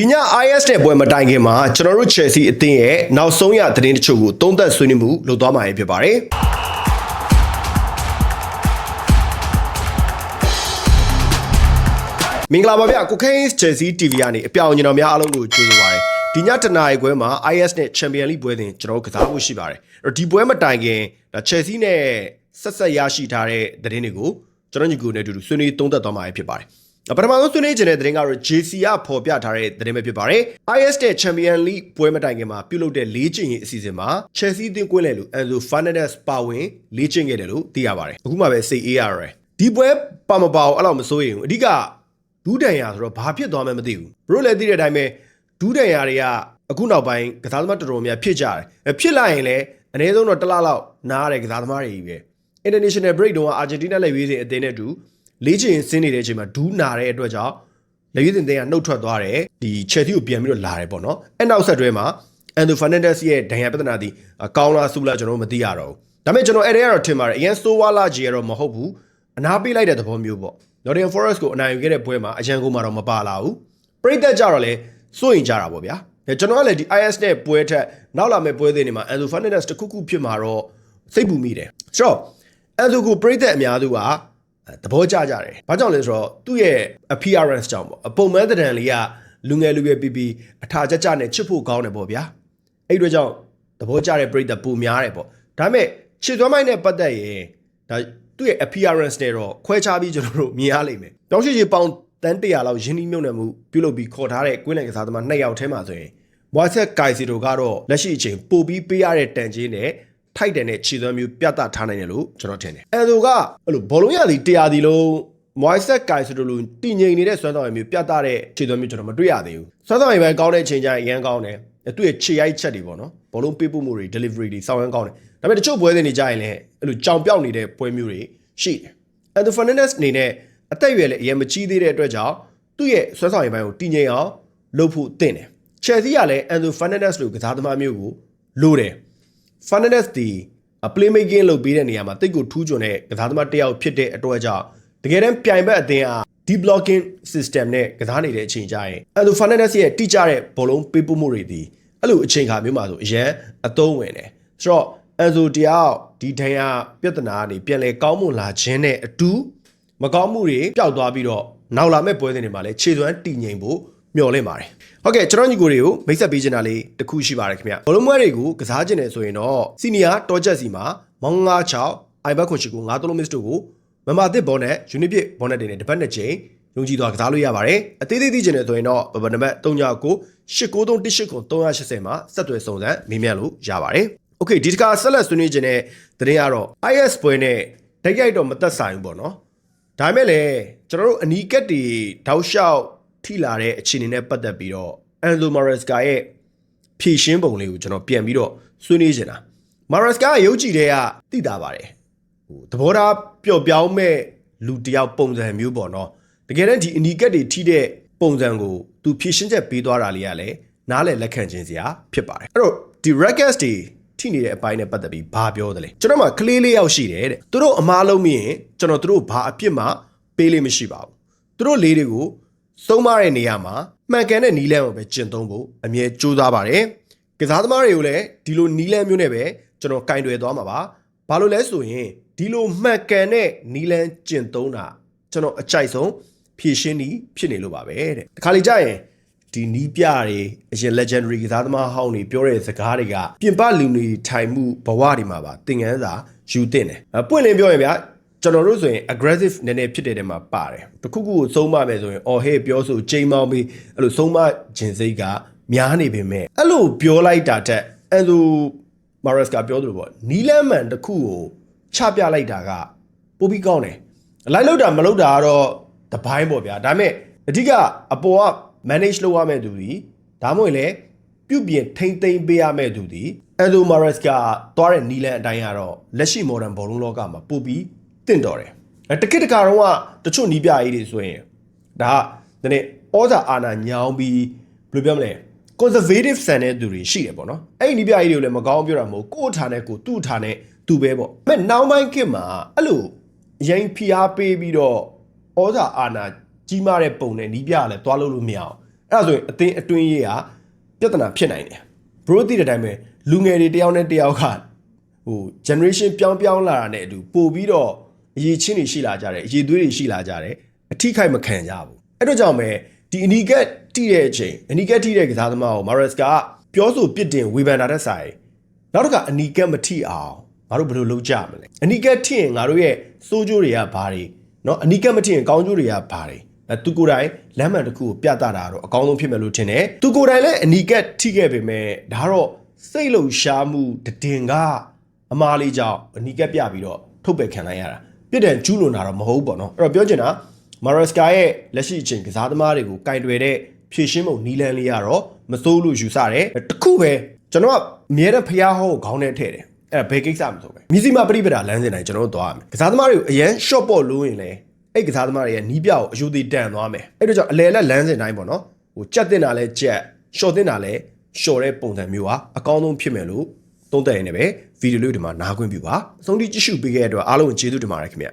ဒီည IS တဲ့ပွဲမတိုင်ခင်မှာကျွန်တော်တို့ Chelsea အသင်းရဲ့နောက်ဆုံးရသတင်းတချို့ကိုသုံးသပ်ဆွေးနွေးမှုလုပ်သွားမှာဖြစ်ပါတယ်။မင်္ဂလာပါဗျာကိုခိန်း Chelsea TV ကနေအပြောင်ကျွန်တော်များအားလုံးကိုကြိုဆိုပါရစေ။ဒီညတနာရီခွဲမှာ IS နဲ့ Champion League ပွဲစဉ်ကျွန်တော်ကစားဖို့ရှိပါတယ်။အဲ့တော့ဒီပွဲမတိုင်ခင်ဒါ Chelsea နဲ့ဆက်ဆက်ရရှိထားတဲ့သတင်းတွေကိုကျွန်တော်ညီကိုနဲ့အတူတူဆွေးနွေးသုံးသပ်သွားမှာဖြစ်ပါတယ်။ ပထမဆုံးဆွေးနွေးခြင်းတဲ့သတင်းကတော့ JC ကဖော်ပြထားတဲ့သတင်းပဲဖြစ်ပါတယ်။ IS တဲ့ Champion League ပွဲမတိုင်ခင်မှာပြုလုပ်တဲ့လေးကျင်ရင်အစီအစဉ်မှာ Chelsea အသင်းကွင်းလယ်လူ Enzo Fernandez ပါဝင်လေးကျင်ခဲ့တယ်လို့သိရပါတယ်။အခုမှပဲစိတ်အေးရတယ်။ဒီပွဲပါမပါအောင်အဲ့လောက်မစိုးရင်ဘူး။အဓိကဒူးတန်ရဆိုတော့ဘာဖြစ်သွားမှမသိဘူး။ဘရိုလည်းသိတဲ့အတိုင်းပဲဒူးတန်ရတွေကအခုနောက်ပိုင်းကစားသမားတော်တော်များဖြစ်ကြတယ်။ဖြစ်လာရင်လည်းအနည်းဆုံးတော့တစ်လလောက်နားရတဲ့ကစားသမားတွေကြီးပဲ။ International break တုန်းကအာဂျင်တီးနားလက်ရွေးစင်အသင်းနဲ့အတူ လေးချင်ဆင်းနေတဲ့အချိန်မှာဒူးနာတဲ့အတွက်ကြောင့်လက်ရွေးစင်သင်းကနှုတ်ထွက်သွားတယ်ဒီချက်သီကိုပြန်ပြီးတော့လာတယ်ပေါ့နော်အဲနောက်ဆက်တွဲမှာအန်ဒိုဖာနန်ဒက်စ်ရဲ့ဒဏ်ရာပြဿနာဒီကောင်းလားဆူလားကျွန်တော်မသိရတော့ဘူးဒါပေမဲ့ကျွန်တော်အဲ့ဒါကတော့ထင်ပါတယ်အရင်ဆိုဝါလာဂျီကတော့မဟုတ်ဘူးအနာပေးလိုက်တဲ့သဘောမျိုးပေါ့ Nottingham Forest ကိုအနိုင်ယူခဲ့တဲ့ပွဲမှာအရန်ကိုမှတော့မပါလာဘူးပရိသတ်ကြတော့လေစိုးရင်ကြတာပေါ့ဗျာကျွန်တော်ကလည်းဒီ IS နဲ့ပွဲထက်နောက်လာမယ့်ပွဲတွေနေမှာ Enzo Fernandez တခုခုဖြစ်မှာတော့စိတ်ပူမိတယ်ဆိုတော့ Enzo ကိုပရိသတ်အများစုက သဘောကျကြတယ်။ဘာကြောင့်လဲဆိုတော့သူ့ရဲ့ appearance ကြောင့်ပေါ့အပုံမှန်တံလေးကလူငယ်လူရွယ်ပီပီအထာကြကြနဲ့ချစ်ဖို့ကောင်းတယ်ပေါ့ဗျာ။အဲ့ဒီတော့ကြောင့်သဘောကျတဲ့ပရိသတ်ပုံများတယ်ပေါ့။ဒါပေမဲ့ချစ်သွမ်းမိုင်းနဲ့ပတ်သက်ရင်ဒါသူ့ရဲ့ appearance နဲ့တော့ခွဲခြားပြီးကျွန်တော်တို့မြင်ရလိမ့်မယ်။တောင်းရှိချီပေါင်တန်း100လောက်ရင်းနှီးမြုပ်နှံမှုပြုလုပ်ပြီးခေါ်ထားတဲ့ကွင်းလန်ကစားသမား2ယောက်ထဲမှာဆိုရင်မွာဆက်ကိုင်စီတိုကတော့လက်ရှိအချိန်ပို့ပြီးပေးရတဲ့တန်ကြီးနဲ့ ထိုက်တယ်နဲ့ခြေသွမ်းမျိုးပြသထားနိုင်တယ်လို့ကျွန်တော်ထင်တယ်။အဲဆိုကအဲ့လိုဘောလုံးရသည်တရားဒီလုံးမွိုင်းဆက်ကိုင်ဆိုလိုတည်ငြိမ်နေတဲ့စွမ်းဆောင်ရည်မျိုးပြသတဲ့ခြေသွမ်းမျိုးကျွန်တော်မတွေ့ရသေးဘူး။စွမ်းဆောင်ရည်ပဲကောင်းတဲ့အချိန်ကျရင်အရန်ကောင်းတယ်။သူ့ရဲ့ခြေရိုက်ချက်တွေပေါ့နော်။ဘောလုံးပေးပို့မှုတွေ delivery တွေစောင့်ရမ်းကောင်းတယ်။ဒါပေမဲ့တချို့ပွဲစဉ်တွေကြရင်လည်းအဲ့လိုကြောင်ပြောက်နေတဲ့ပွဲမျိုးတွေရှိတယ်။ Anthony Fernandez အနေနဲ့အသက်အရွယ်လည်းအရင်မကြီးသေးတဲ့အတွက်ကြောင့်သူ့ရဲ့စွမ်းဆောင်ရည်ပိုင်းကိုတည်ငြိမ်အောင်လုပ်ဖို့သင့်တယ်။ Chelsea ကလည်း Anthony Fernandez လိုကစားသမားမျိုးကိုလိုတယ်။ Fernandez ဒီ play making လုပ်ပေးတဲ့နေရာမှာတိတ်ကိုထူးချွန်တဲ့ကစားသမားတစ်ယောက်ဖြစ်တဲ့အတွက်ကြောင့်တကယ်တမ်းပြိုင်ဘက်အသင်းအား deep blocking system နဲ့ကစားနေတဲ့အချိန်ကျရင် Anthony Fernandez ရဲ့တိကျတဲ့ဘောလုံးပေးပို့မှုတွေဒီအဲ့လိုအချိန်ခါမျိုးမှာဆိုအရန်အသုံးဝင်တယ်ဆိုတော့ Anzo တယောက်ဒီဒဏ်ရာပြဿနာကနေပြန်လဲကောင်းမွန်လာခြင်းနဲ့အတူမကောင်းမှုတွေပျောက်သွားပြီးတော့နောက်လာမယ့်ပွဲစဉ်တွေမှာလည်းခြေစွမ်းတည်ငြိမ်ဖို့ မျှော်လင့်ပါတယ်ဟုတ်ကဲ့ကျွန်တော်ညီကိုတွေကိုမိတ်ဆက်ပေးချင်တာလေးတစ်ခုရှိပါတယ်ခင်ဗျဘောလုံးမွဲတွေကိုကစားခြင်းနဲ့ဆိုရင်တော့စီနီယာတော်ချက်စီမှာမောင်း96အိုင်ဘတ်ခွန်ရှိကို93မစ်တို့ကိုမမသစ်ဘောနဲ့ယူနစ်ပြစ်ဘောနဲ့တွေနဲ့တစ်ပတ်နှစ်ချိန်ယုံကြည်သွားကစားလို့ရပါတယ်အသေးသေးသိချင်တယ်ဆိုရင်တော့ဘဘနံပါတ်39 89389380မှာဆက်သွယ်စုံစမ်းမေးမြန်းလို့ရပါတယ်โอเคဒီတခါဆက်လက်ဆွေးနွေးခြင်းတဲ့သတင်းကတော့ IS ပွဲနဲ့တိုက်ရိုက်တော့မသက်ဆိုင်ဘူးပေါ့နော်ဒါပေမဲ့လည်းကျွန်တော်တို့အနီးကက်တွေတောက်လျှောက် ထိလာတဲ့အခြေအနေနဲ့ပတ်သက်ပြီးတော့ Enzo Maresca ရဲ့ဖြည့်ရှင်းပုံလေးကိုကျွန်တော်ပြန်ပြီးတော့ဆွေးနွေးချင်တာ Maresca ရုပ်ကြည့်တဲ့ကသိတာပါတယ်ဟိုသဘောထားပျော့ပြောင်းမဲ့လူတယောက်ပုံစံမျိုးပေါ့နော်တကယ်တမ်းဒီအနီးကက်တွေထိတဲ့ပုံစံကိုသူဖြည့်ရှင်းချက်ပေးသွားတာလေးကလည်းနားလည်လက်ခံခြင်းစရာဖြစ်ပါတယ်အဲ့တော့ဒီ records တွေထိနေတဲ့အပိုင်းနဲ့ပတ်သက်ပြီးဘာပြောသလဲကျွန်တော်မှကလေးလေးယောက်ရှိတယ်တဲ့သူတို့အမားလုံးမြင်ကျွန်တော်တို့ဘာအပြစ်မှပေးလို့မရှိပါဘူးသူတို့လေးတွေကို စုံမတဲ့နေရာမှာမှန်ကန်တဲ့နီလန်းကိုပဲကျင့်သုံးဖို့အမြဲကြိုးစားပါတယ်ကစားသမားတွေကိုလည်းဒီလိုနီလန်းမျိုးနဲ့ပဲကျွန်တော်ကင်တွယ်သွားမှာပါဘာလို့လဲဆိုရင်ဒီလိုမှန်ကန်တဲ့နီလန်းကျင့်သုံးတာကျွန်တော်အကြိုက်ဆုံးဖြည့်ရှင်းပြီးဖြစ်နေလို့ပါပဲတဲ့တခါလေကြာရင်ဒီနီးပြတွေအရင် legendary ကစားသမားဟောင်းတွေပြောတဲ့စကားတွေကပြင်ပလူတွေထိုင်မှုဘဝတွေမှာပါသင်ခန်းစာယူသင့်တယ်။ပွင့်လင်းပြောရင်ဗျာ ကျွန်တော်တို့ဆိုရင် aggressive နည်းနည်းဖြစ်တဲ့တဲမှာပါတယ်။တခုခုကိုသုံးမမယ်ဆိုရင်အော်ဟဲ့ပြောဆိုချိန်မောင်းပြီးအဲ့လိုသုံးမခြင်းစိတ်ကများနေပေမဲ့အဲ့လိုပြောလိုက်တာတက်အဲ့လိုမာရက်စ်ကပြောသလိုပေါ့နီလန်မန်တခုကိုချပြလိုက်တာကပိုပြီးကောင်းတယ်။လိုက်လို့တာမလို့တာကတော့တပိုင်းပေါ့ဗျာ။ဒါပေမဲ့အဓိကအပေါ်က manage လုပ်ရမယ့်သူဒီဒါမှမဟုတ်လေပြုပြင်ထိမ့်သိမ်းပေးရမယ့်သူဒီအန်ဒိုမာရက်စ်ကသွားတဲ့နီလန်အတိုင်းကတော့လက်ရှိ modern ဘောလုံးလောကမှာပို့ပြီး တင့်တော်တယ်အဲတကစ်တကာတော့ကတချို့နီးပြရေးတွေဆိုရင်ဒါကဒီနေ့ဩဇာအာဏာညောင်းပြီးဘယ်လိုပြောမလဲ conservative ဆန်တဲ့သူတွေရှိတယ်ပေါ့နော်အဲ့ဒီနီးပြရေးတွေကိုလည်းမကောင်းပြောတာမဟုတ်ကိုယ့်ထားနဲ့ကိုသူ့ထားနဲ့သူပဲပေါ့အဲနောက်ပိုင်းခေတ်မှာအဲ့လိုရင်ဖိအားပေးပြီးတော့ဩဇာအာဏာကြီးမားတဲ့ပုံနဲ့နီးပြလည်းသွားလို့လို့မရအောင်အဲ့ဒါဆိုရင်အသင်းအတွင်းရေးကပြဿနာဖြစ်နိုင်တယ်ဘရိုသိတဲ့အတိုင်းပဲလူငယ်တွေတယောက်နဲ့တယောက်ကဟို generation ပြောင်းပြောင်းလာတာနဲ့အတူပို့ပြီးတော့ အရေးချင်းတွေရှိလာကြတယ်အရေးသွေးတွေရှိလာကြတယ်အထိခိုက်မခံကြဘူးအဲ့တော့ကြောင့်ပဲဒီအနီကက်တိတဲ့အချိန်အနီကက်တိတဲ့ကစားသမားကိုမာရက်စကပြောဆိုပြစ်တင်ဝေဖန်တာတဲ့ဆိုင် နောက်တစ်ခါအနီကက်မထိအောင်ငါတို့ဘယ်လိုလုပ်ကြမလဲအနီကက်ထိရင်ငါတို့ရဲ့စိုးကျိုးတွေကဘာတွေเนาะအနီကက်မထိရင်ကောင်းကျိုးတွေကဘာတွေအဲသူကိုယ်တိုင်လမ်းမှန်တစ်ခုကိုပြသတာတော့အကောင်းဆုံးဖြစ်မယ်လို့ထင်တယ်သူကိုယ်တိုင်လည်းအနီကက်ထိခဲ့ပေမဲ့ဒါတော့စိတ်လုံရှားမှုတည်င်ကအမားလေးကြောင့်အနီကက်ပြပြီးတော့ထုတ်ပယ်ခံလိုက်ရတာ ပြစ်ဒဏ်ကျူးလွန်တာတော့မဟုတ်ပေါ့နော်အဲ့တော့ပြောချင်တာမာရက်စကာရဲ့လက်ရှိအချိန်ကစားသမားတွေကိုကင်တွယ်တဲ့ဖြည့်ရှင်းမှုနီလန်လေးကတော့မစိုးလို့ယူဆတယ်တခုပဲကျွန်တော်ကအမြဲတမ်းဖျားဟောကိုခေါင်းထဲထည့်တယ်အဲ့ဒါဘယ်ကိစ္စမဆိုပဲမြစီမပြိပဒါလမ်းစဉ်တိုင်းကျွန်တော်တို့သွားရမယ်ကစားသမားတွေကိုအရန် short ပေါ့လို့ရင်လေအဲ့ကစားသမားတွေရဲ့နီးပြကိုအယူသေးတန်သွားမယ်အဲ့တော့ကြောင့်အလဲလက်လမ်းစဉ်တိုင်းပေါ့နော်ဟိုကြက်တင်တာလဲကြက် short တင်တာလဲ short တဲ့ပုံစံမျိုးဟာအကောင်းဆုံးဖြစ်မယ်လို့ သုံးသပ်ရနေပဲဗီဒီယိုလေးဒီမှာနားခွင့်ပြုပါအဆုံးထိကြည့်ရှုပေးခဲ့တဲ့အတွက်အားလုံးကိုကျေးဇူးတင်ပါတယ်ခင်ဗျ